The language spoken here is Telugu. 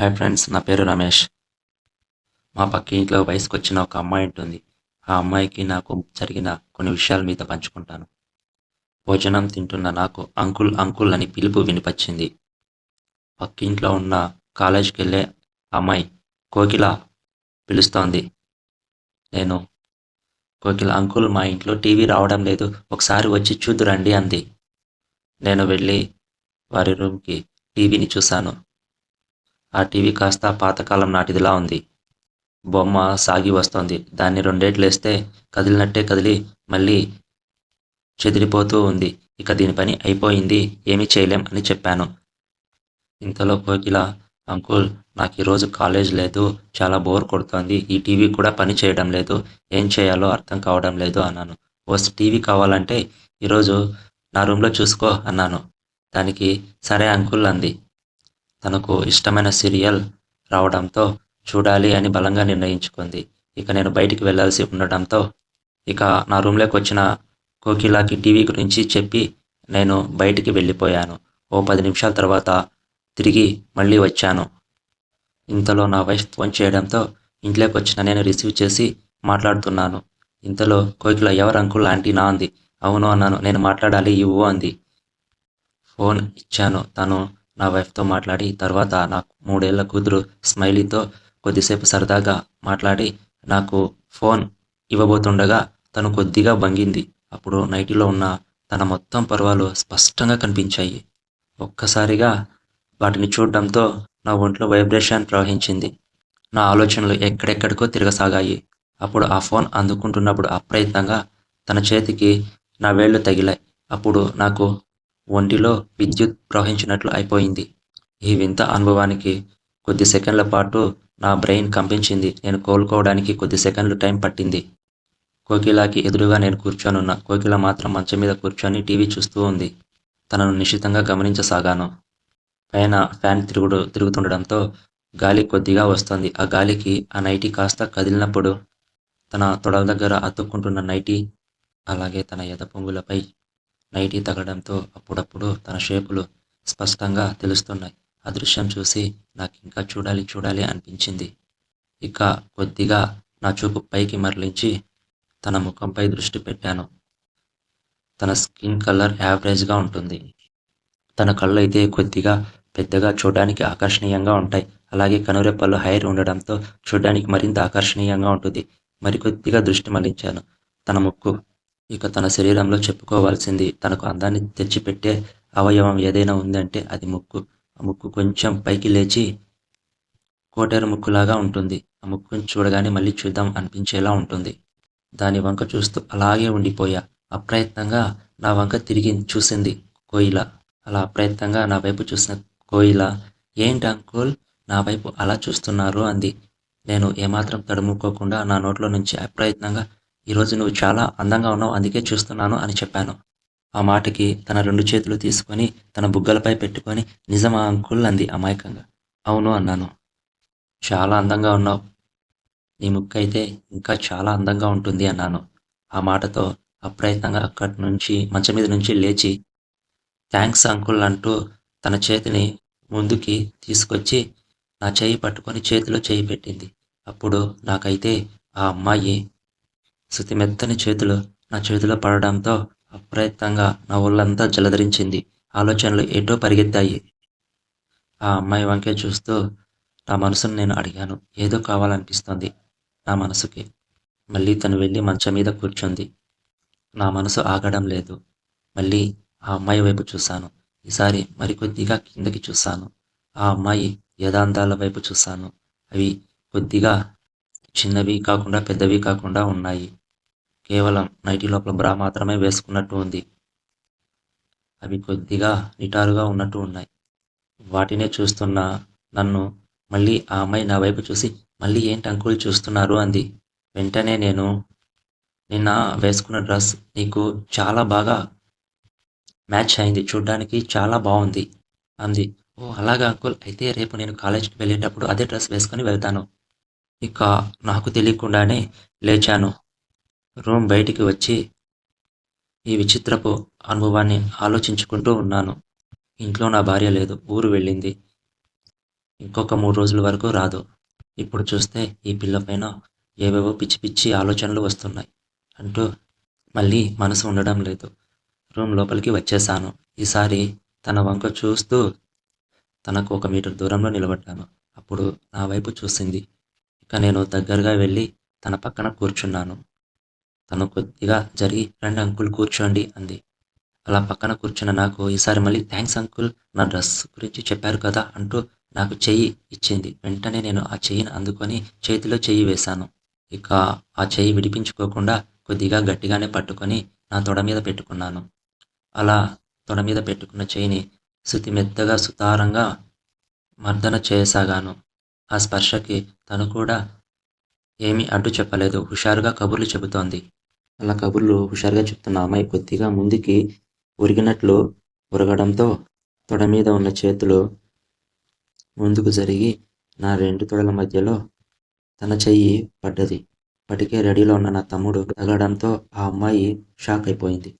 హాయ్ ఫ్రెండ్స్ నా పేరు రమేష్. మా పక్క ఇంట్లో వయసుకు వచ్చిన ఒక అమ్మాయి ఉంటుంది. ఆ అమ్మాయికి నాకు జరిగిన కొన్ని విషయాల మీద పంచుకుంటాను. భోజనం తింటున్న నాకు అంకుల్ అంకుల్ అని పిలుపు వినిపించింది. పక్కింట్లో ఉన్న కాలేజీకి వెళ్ళే అమ్మాయి కోకిల పిలుస్తోంది. నేను కోకిల అంకుల్ మా ఇంట్లో టీవీ రావడం లేదు ఒకసారి వచ్చి చూద్దురండి అంది. నేను వెళ్ళి వారి రూమ్కి టీవీని చూశాను. ఆ టీవీ కాస్త పాతకాలం నాటిదిలా ఉంది. బొమ్మ సాగి వస్తోంది. దాన్ని రెండేట్లు వేస్తే కదిలినట్టే కదిలి మళ్ళీ చెదిరిపోతూ ఉంది. ఇక దీని పని అయిపోయింది. ఏమీ చేయలేం అని చెప్పాను. ఇంతలో కోకిల అంకుల్ నాకు ఈరోజు కాలేజ్ లేదు. చాలా బోర్ కొడుతోంది. ఈ టీవీ కూడా పని చేయడం లేదు. ఏం చేయాలో అర్థం కావడం లేదు అన్నాను. ఓ టీవీ కావాలంటే ఈరోజు నా రూమ్లో చూసుకో అన్నాను. దానికి సరే అంకుల్ అంది. తనకు ఇష్టమైన సీరియల్ రావడంతో చూడాలి అని బలంగా నిర్ణయించుకుంది. ఇక నేను బయటికి వెళ్ళాల్సి ఉండడంతో ఇక నా రూమ్లోకి వచ్చిన కోకిలాకి టీవీ గురించి చెప్పి నేను బయటికి వెళ్ళిపోయాను. ఓ పది నిమిషాల తర్వాత తిరిగి మళ్ళీ వచ్చాను. ఇంతలో నా వైఫ్ ఫోన్ చేయడంతో ఇంట్లోకి వచ్చిన నేను రిసీవ్ చేసి మాట్లాడుతున్నాను. ఇంతలో కోకిల ఎవరు అంకుల్? ఆంటీ నా అంది. అవును అన్నాను. నేను మాట్లాడాలి ఇవ్వు అంది. ఫోన్ ఇచ్చాను. తను నా వైఫ్తో మాట్లాడి తర్వాత నాకు మూడేళ్ళ కూతురు స్మైలీతో కొద్దిసేపు సరదాగా మాట్లాడి నాకు ఫోన్ ఇవ్వబోతుండగా తను కొద్దిగా బంగింది అప్పుడు నైటీలో ఉన్న తన మొత్తం పర్వాలు స్పష్టంగా కనిపించాయి. ఒక్కసారిగా వాటిని చూడడంతో నా ఒంట్లో వైబ్రేషన్ ప్రవహించింది. నా ఆలోచనలు ఎక్కడెక్కడికో తిరగసాగాయి. అప్పుడు ఆ ఫోన్ అందుకుంటున్నప్పుడు అప్రయత్నంగా తన చేతికి నా వేళ్ళు తగిలాయి. అప్పుడు నాకు ఒంటిలో విద్యుత్ ప్రవహించినట్లు అయిపోయింది. ఈ వింత అనుభవానికి కొద్ది సెకండ్ల పాటు నా బ్రెయిన్ కంపించింది. నేను కోలుకోవడానికి కొద్ది సెకండ్లు టైం పట్టింది. కోకిలాకి ఎదురుగా నేను కూర్చొనున్న. కోకిల మాత్రం మంచం మీద కూర్చొని టీవీ చూస్తూ ఉంది. తనను నిశ్చితంగా గమనించసాగాను. పైన ఫ్యాన్ తిరుగుడు తిరుగుతుండడంతో గాలి కొద్దిగా వస్తుంది. ఆ గాలికి ఆ నైటీ కాస్త కదిలినప్పుడు తన తొడల దగ్గర అతుక్కుంటున్న నైటీ అలాగే తన ఎద పొంగులపై నైటీ తగలడంతో అప్పుడప్పుడు తన షేపులు స్పష్టంగా తెలుస్తున్నాయి. ఆ దృశ్యం చూసి నాకు ఇంకా చూడాలి చూడాలి అనిపించింది. ఇక కొద్దిగా నా చూపు పైకి మరలించి తన ముఖంపై దృష్టి పెట్టాను. తన స్కిన్ కలర్ యావరేజ్గా ఉంటుంది. తన కళ్ళు అయితే కొద్దిగా పెద్దగా చూడడానికి ఆకర్షణీయంగా ఉంటాయి. అలాగే కనురెప్పల్లో హైర్ ఉండడంతో చూడడానికి మరింత ఆకర్షణీయంగా ఉంటుంది. మరికొద్దిగా దృష్టి మళ్ళించాను తన ముక్కు ఇక తన శరీరంలో చెప్పుకోవాల్సింది తనకు అందాన్ని తెచ్చిపెట్టే అవయవం ఏదైనా ఉందంటే అది ముక్కు. ఆ ముక్కు కొంచెం పైకి లేచి కోటేరు ముక్కులాగా ఉంటుంది. ఆ ముక్కుని చూడగానే మళ్ళీ చూద్దాం అనిపించేలా ఉంటుంది. దాని వంక చూస్తూ అలాగే ఉండిపోయా. అప్రయత్నంగా నా వంక తిరిగి చూసింది కోయిల. అలా అప్రయత్నంగా నా వైపు చూసిన కోయిల ఏంటి అంకుల్? నా వైపు అలా చూస్తున్నారు? అంది. నేను ఏమాత్రం తడుముకోకుండా నా నోట్లో నుంచి అప్రయత్నంగా ఈరోజు నువ్వు చాలా అందంగా ఉన్నావు అందుకే చూస్తున్నాను అని చెప్పాను. ఆ మాటకి తన రెండు చేతులు తీసుకొని తన బుగ్గలపై పెట్టుకొని నిజమా అంకుల్? అంది అమాయకంగా. అవును అన్నాను. చాలా అందంగా ఉన్నావు. నీ ముక్క అయితే ఇంకా చాలా అందంగా ఉంటుంది అన్నాను. ఆ మాటతో అప్రయత్నంగా అక్కడి నుంచి మంచం మీద నుంచి లేచి థ్యాంక్స్ అంకుల్ అంటూ తన చేతిని ముందుకి తీసుకొచ్చి నా చేయి పట్టుకొని చేతిలో చేయి పెట్టింది. అప్పుడు నాకైతే ఆ అమ్మాయి శృతిమెత్తని చేతులు నా చేతిలో పడడంతో అప్రయత్నంగా నా ఒళ్ళంతా జలధరించింది. ఆలోచనలు ఏటో పరిగెత్తాయి. ఆ అమ్మాయి వంకే చూస్తూ నా మనసును నేను అడిగాను ఏదో కావాలనిపిస్తోంది నా మనసుకి. మళ్ళీ తను వెళ్ళి మంచం మీద కూర్చుంది. నా మనసు ఆగడం లేదు. మళ్ళీ ఆ అమ్మాయి వైపు చూశాను. ఈసారి మరికొద్దిగా కిందకి చూశాను. ఆ అమ్మాయి యదాంతాల వైపు చూశాను. అవి కొద్దిగా చిన్నవి కాకుండా పెద్దవి కాకుండా ఉన్నాయి. కేవలం నైటీ లోపల బ్రా మాత్రమే వేసుకున్నట్టు ఉంది. అవి కొద్దిగా నిటారుగా ఉన్నట్టు ఉన్నాయి. వాటినే చూస్తున్న నన్ను మళ్ళీ ఆ అమ్మాయి నా వైపు చూసి మళ్ళీ ఏంటి అంకుల్ చూస్తున్నారు? అంది. వెంటనే నేను నిన్న వేసుకున్న డ్రెస్ నీకు చాలా బాగా మ్యాచ్ అయింది. చూడ్డానికి చాలా బాగుంది. అంది. ఓ అలాగా అంకుల్. అయితే రేపు నేను కాలేజ్కి వెళ్ళేటప్పుడు అదే డ్రెస్ వేసుకొని వెళ్తాను. ఇక నాకు తెలియకుండానే లేచాను. రూమ్ బయటికి వచ్చి ఈ విచిత్రపు అనుభవాన్ని ఆలోచించుకుంటూ ఉన్నాను. ఇంట్లో నా భార్య లేదు ఊరు వెళ్ళింది. ఇంకొక మూడు రోజుల వరకు రాదు. ఇప్పుడు చూస్తే ఈ పిల్ల పైన ఏవేవో పిచ్చి పిచ్చి ఆలోచనలు వస్తున్నాయి అంటూ మళ్ళీ మనసు ఉండడం లేదు. రూమ్ లోపలికి వచ్చేసాను ఈసారి తన వంక చూస్తూ తనకు ఒక మీటర్ దూరంలో నిలబడ్డాను. అప్పుడు నా వైపు చూసింది. ఇక నేను దగ్గరగా వెళ్ళి తన పక్కన కూర్చున్నాను. తను కొద్దిగా జరిగి రండి అంకుల్ కూర్చోండి అంది. అలా పక్కన కూర్చున్న నాకు ఈసారి మళ్ళీ థ్యాంక్స్ అంకుల్ నా డ్రెస్ గురించి చెప్పారు కదా అంటూ నాకు చెయ్యి ఇచ్చింది. వెంటనే నేను ఆ చెయ్యిని అందుకొని చేతిలో చెయ్యి వేశాను. ఇక ఆ చెయ్యి విడిపించుకోకుండా కొద్దిగా గట్టిగానే పట్టుకొని నా తొడ మీద పెట్టుకున్నాను. అలా తొడ మీద పెట్టుకున్న చెయ్యిని శృతి మెత్తగా సుతారంగా మర్దన చేయసాగాను. ఆ స్పర్శకి తను కూడా ఏమీ అడ్డు చెప్పలేదు. హుషారుగా కబుర్లు చెబుతోంది. అలా కబుర్లు హుషారుగా చెప్తున్న అమ్మాయి కొద్దిగా ముందుకి ఉరిగినట్లు ఉరగడంతో తొడ మీద ఉన్న చేతులు ముందుకు జరిగి నా రెండు తొడల మధ్యలో తన చెయ్యి పడ్డది. ఇప్పటికే రెడీలో ఉన్న నా తమ్ముడు తగలడంతో ఆ అమ్మాయి షాక్ అయిపోయింది.